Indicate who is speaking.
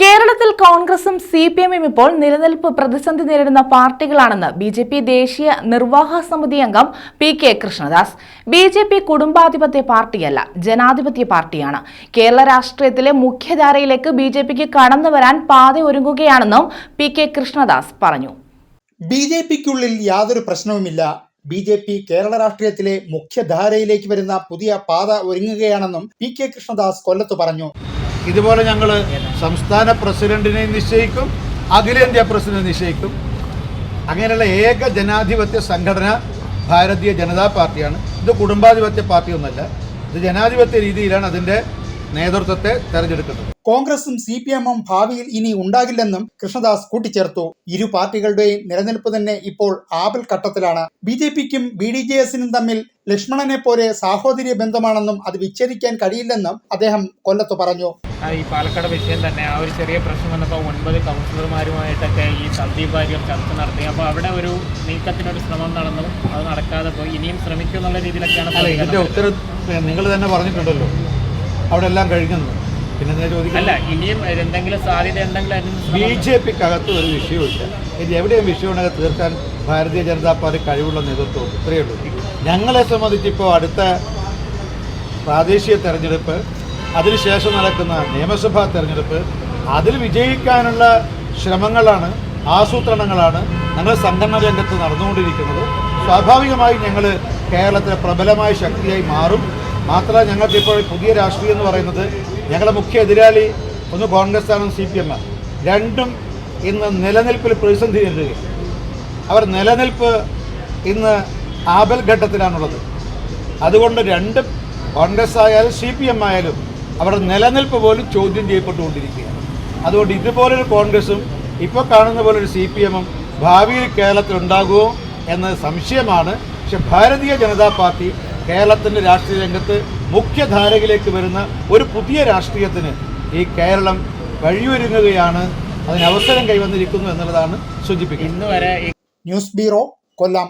Speaker 1: കേരളത്തിൽ കോൺഗ്രസും C P എമ്മും ഇപ്പോൾ നിലനിൽപ്പ് പ്രതിസന്ധി നേരിടുന്ന പാർട്ടികളാണെന്ന് ബി ജെ പി ദേശീയ നിർവാഹക സമിതി അംഗം P K Krishnadas. B J P കുടുംബാധിപത്യ പാർട്ടിയല്ല ജനാധിപത്യ പാർട്ടിയാണ്. കേരള രാഷ്ട്രീയത്തിലെ മുഖ്യധാരയിലേക്ക് ബി ജെ പിക്ക് കടന്നു വരാൻ പാത ഒരുങ്ങുകയാണെന്നും പി കെ കൃഷ്ണദാസ് പറഞ്ഞു.
Speaker 2: ബി ജെ പിക്കുള്ളിൽ യാതൊരു പ്രശ്നവുമില്ല. ബി ജെ പി കേരള രാഷ്ട്രീയത്തിലെ മുഖ്യധാരയിലേക്ക് വരുന്ന പുതിയ പാത ഒരുങ്ങുകയാണെന്നും പി കെ കൃഷ്ണദാസ് കൊല്ലത്ത് പറഞ്ഞു.
Speaker 3: ഇതുപോലെ ഞങ്ങൾ സംസ്ഥാന പ്രസിഡന്റിനെ നിശ്ചയിക്കും അഖിലേന്ത്യാ പ്രസിഡന്റ് നിശ്ചയിക്കും. അങ്ങനെയുള്ള ഏക ജനാധിപത്യ സംഘടന ഭാരതീയ ജനതാ പാർട്ടിയാണ്. ഇത് കുടുംബാധിപത്യ പാർട്ടിയൊന്നുമല്ല. ഇത് ജനാധിപത്യ രീതിയിലാണ് അതിന്റെ നേതൃത്വത്തെ തെരഞ്ഞെടുക്കുന്നത്.
Speaker 2: കോൺഗ്രസും സി പി എമ്മും ഭാവിയിൽ ഇനി ഉണ്ടാകില്ലെന്നും കൃഷ്ണദാസ് കൂട്ടിച്ചേർത്തു. ഇരു പാർട്ടികളുടെയും നിലനിൽപ്പ് തന്നെ ഇപ്പോൾ ആപൽ ഘട്ടത്തിലാണ്. ബി ജെ പിക്കും ബി ഡി ജെ എസിനും തമ്മിൽ ലക്ഷ്മണനെ പോലെ സാഹോദര്യ ബന്ധമാണെന്നും അത് വിച്ഛേദിക്കാൻ കഴിയില്ലെന്നും അദ്ദേഹം കൊല്ലത്ത് പറഞ്ഞു.
Speaker 4: ഈ പാലക്കാട് വിഷയം തന്നെ ആ ഒരു ചെറിയ പ്രശ്നം വന്നപ്പോൾ ഒൻപത് കൗൺസിലർമാരുമായിട്ടൊക്കെ ഈ സന്ദീപ് വാര്യർ ചർച്ച നടത്തി. അപ്പോൾ അവിടെ ഒരു നീക്കത്തിനൊരു ശ്രമം നടന്നു. അത് നടക്കാതെ പോയി. ഇനിയും ശ്രമിക്കും എന്നുള്ള രീതിയിലൊക്കെയാണ്
Speaker 3: ഉത്തരം നിങ്ങൾ തന്നെ പറഞ്ഞിട്ടുണ്ടല്ലോ. അവിടെ എല്ലാം കഴിഞ്ഞെന്ന് പിന്നെ ഞാൻ ചോദിക്കില്ല
Speaker 4: ഇനിയും എന്തെങ്കിലും സാധ്യത എന്തെങ്കിലും
Speaker 3: ബി
Speaker 4: ജെ
Speaker 3: ജെ പിക്കകത്ത് ഒരു വിഷയമില്ല ഇനി എവിടെയും വിഷയമുണ്ടെങ്കിൽ തീർക്കാൻ ഭാരതീയ ജനതാ പാർട്ടി കഴിവുള്ള നേതൃത്വം ഇത്രയേ ഉള്ളൂ. ഞങ്ങളെ സംബന്ധിച്ചിപ്പോൾ അടുത്ത പ്രാദേശിക തെരഞ്ഞെടുപ്പ് അതിനുശേഷം നടക്കുന്ന നിയമസഭാ തെരഞ്ഞെടുപ്പ് അതിൽ വിജയിക്കാനുള്ള ശ്രമങ്ങളാണ് ആസൂത്രണങ്ങളാണ് ഞങ്ങൾ സംഘടനാ രംഗത്ത് നടന്നുകൊണ്ടിരിക്കുന്നത്. സ്വാഭാവികമായി ഞങ്ങൾ കേരളത്തിലെ പ്രബലമായ ശക്തിയായി മാറും. മാത്രമല്ല ഞങ്ങൾക്ക് ഇപ്പോൾ പുതിയ രാഷ്ട്രീയം എന്ന് പറയുന്നത് ഞങ്ങളുടെ മുഖ്യ എതിരാളി ഒന്ന് കോൺഗ്രസ് ആണ് സി പി എം രണ്ടും ഇന്ന് നിലനിൽപ്പിൽ പ്രതിസന്ധി നേരിടുകയാണ്. അവർ നിലനിൽപ്പ് ഇന്ന് ആപൽ ഘട്ടത്തിലാണുള്ളത്. അതുകൊണ്ട് രണ്ടും കോൺഗ്രസ് ആയാലും സി പി എം ആയാലും അവരുടെ നിലനിൽപ്പ് പോലും ചോദ്യം ചെയ്യപ്പെട്ടുകൊണ്ടിരിക്കുകയാണ്. അതുകൊണ്ട് ഇതുപോലൊരു കോൺഗ്രസും ഇപ്പോൾ കാണുന്ന പോലൊരു സി പി എമ്മും ഭാവിയിൽ കേരളത്തിൽ ഉണ്ടാകുമോ എന്നത് സംശയമാണ്. പക്ഷെ ഭാരതീയ ജനതാ പാർട്ടി കേരളത്തിന്റെ രാഷ്ട്രീയ രംഗത്ത് മുഖ്യധാരയിലേക്ക് വരുന്ന ഒരു പുതിയ രാഷ്ട്രീയത്തിന് ഈ കേരളം വഴിയൊരുങ്ങുകയാണ് അതിന് അവസരം കൈവന്നിരിക്കുന്നു എന്നുള്ളതാണ് സൂചിപ്പിക്കുന്നത്.
Speaker 4: ഇന്ന് വരെ
Speaker 2: ന്യൂസ് ബ്യൂറോ കൊല്ലം.